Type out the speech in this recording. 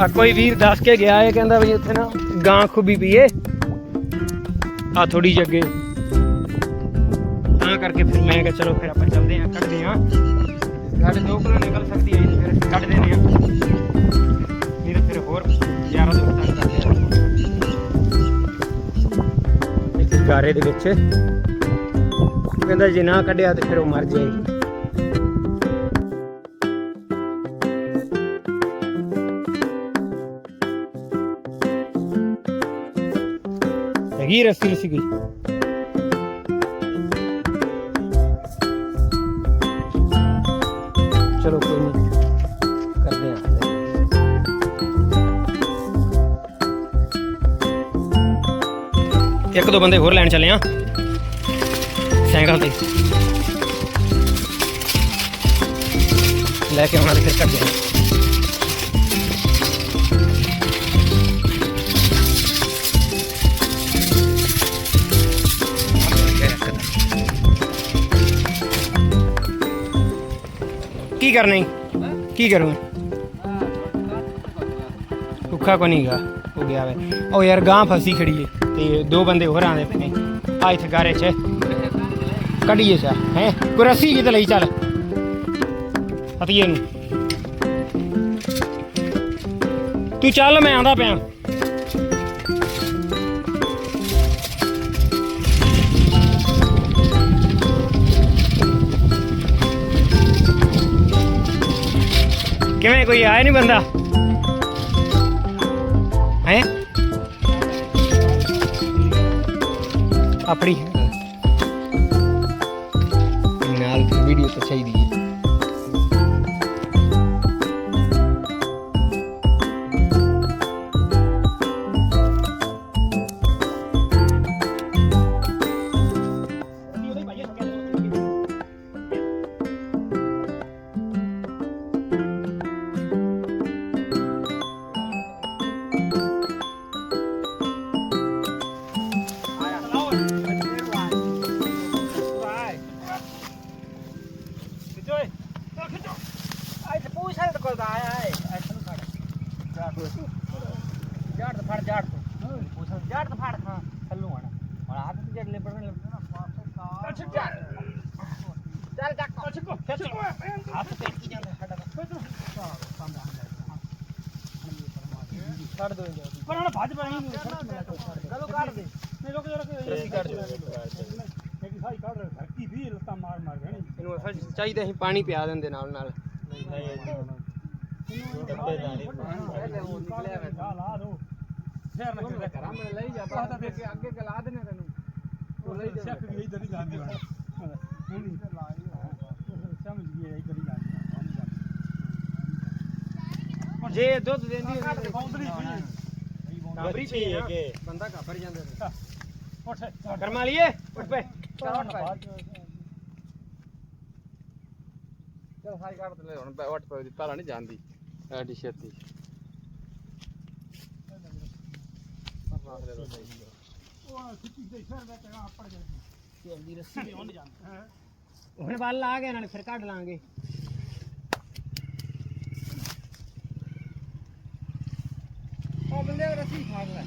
ਆ ਕੋਈ ਵੀਰ ਦੱਸ ਕੇ ਗਿਆ ਹੈ ਕਹਿੰਦਾ ਵੀ ਇੱਥੇ ਨਾ ਗਾਂ ਖੁੱਬੀ ਪਈ ਆ ਥੋੜੀ ਜੱਗੇ ਤਾਂ ਕਰਕੇ ਫਿਰ ਮੈਂ ਕਿਹਾ ਚਲੋ ਫਿਰ ਆਪਾਂ ਚੱਲਦੇ ਆਂ ਕੱਢਦੇ ਆਂ ਸਾਡੇ ਦੋ ਕਿਲੋ ਨਿਕਲ ਸਕਦੀ ਹੈ ਫਿਰ ਕੱਢ ਦਿੰਦੇ ਆ ਫਿਰ ਫਿਰ ਹੋਰ ਯਾਰਾਂ ਦੇ ਤੰਗ ਕਰਦੇ ਆ। ਇੱਕ ਗਾਰੇ ਦੇ ਵਿੱਚ। ਕਹਿੰਦਾ ਜੇ ਨਾ ਕੱਢਿਆ ਤੇ ਫਿਰ ਉਹ ਮਰ ਜਾਏਗੀ। ਹੈਗੀ ਰੱਸੀ ਰੱਸੀ ਕੋਈ ਚਲੋ ਕੋਈ ਨਹੀਂ ਕਰਦੇ ਆਂ। ਇੱਕ ਦੋ ਬੰਦੇ ਹੋਰ ਲੈਣ ਚੱਲੇ ਆ। ਸਾਈਕਲ ਤੇ। ਲੈ ਕੇ ਆਉਣਾ ਤੇ ਫਿਰ ਕਰਦੇ ਆਂ। ਕੀ ਕਰਨਾ ਈ? ਕੀ ਕਰੂੰ? ਭੁੱਖਾ ਕੋ ਨਹੀਂਗਾ ਹੋ ਗਿਆ ਵੇ। ਉਹ ਯਾਰ ਗਾਂ ਫਸੀ ਖੜੀ ਏ, ਤੇ ਦੋ ਬੰਦੇ ਹੋਰ ਆਂਦੇ ਪਏ ਨੇ। ਆ ਇੱਥੇ ਗਾਰੇ 'ਚ। ਕੱਢੀਏ ਸਾ ਹੈ? ਕੁਰਸੀ ਜੀ ਤੇ ਲਈ ਚੱਲ। ਹਤੀਏ ਨੂੰ। ਤੂੰ ਚੱਲ, ਮੈਂ ਆਂਦਾ ਪਿਆ। ਕਿਵੇਂ ਕੋਈ ਆਇਆ ਨਹੀਂ ਬੰਦਾ? ਹੈ? ਆਪਣੀ ਨਾਲ ਵੀਡੀਓ ਤਾਂ ਚਾਹੀਦੀ ਹੈ। ਛੱਡ ਦੋ ਪਰ ਹੁਣ ਭੱਜ ਪੈਣੀ। ਕਦੋਂ ਕੱਢ ਦੇ। ਨਹੀਂ ਰੁਕ ਜਾ ਰੁਕ ਜਾ। ਰੱਸੀ ਕੱਢ ਦਿਓ। ਇੱਕ ਸਾਈ ਕੱਢ ਰਿਹਾ ਧਰਤੀ ਵੀ ਲੱਤਾਂ ਮਾਰ ਮਾਰ ਗਣੀ ਇਹਨੂੰ ਚਾਹੀਦਾ ਅਸੀਂ ਪਾਣੀ ਪਿਆ ਦਿੰਦੇ ਨਾਲ ਨਾਲ ਲਾ ਲਾ ਦੋ ਸ਼ੇਰ ਨਾ ਕਿਤੇ ਕਰਾਂ ਮੈਂ ਲਈ ਜਾ ਬਾਹਰ ਤਾਂ ਅੱਗੇ ਅੱਗੇ ਗਲਾ ਦੇਣੇ ਤੈਨੂੰ ਉਹ ਲਈ ਸ਼ੱਕ ਵੀ ਇਧਰ ਹੀ ਜਾਂਦੀ ਹੁਣ ਨਹੀਂ ਸਮਝ ਗਈ ਇਹ ਕਰੀ ਜਾਂਦੀ ਜੇ ਦੁੱਧ ਦਿੰਦੀ ਬੌਂਦਰੀ ਕਾਬਰੀ ਪਈ ਹੈ ਕਿ ਬੰਦਾ ਕਾਬਰ ਜਾਂਦਾ ਤੇ ਉੱਠ ਕਰਮਾ ਲਈਏ ਉੱਠ ਪੈ ਚਲ ਚਲ ਸਾਈ ਕੱਢ ਤੇ ਲੈ ਹੁਣ ਵੱਟ ਪੈ ਦੀ ਤਾਲਾ ਨਹੀਂ ਜਾਂਦੀ। ਐਡੀ ਛੇਤੀ। ਦੇ ਰੱਸੀ ਸਿੱਧੀ ਹੁੰਡ ਜਾਂਦੀ ਹੁਣ ਵੱਲ ਆ ਗਏ ਨਾਲ ਫਿਰ ਕੱਢ ਲਾਂਗੇ। ਉਹ ਬੰਦੇ ਰੱਸੀ ਫਾੜ ਲੈ।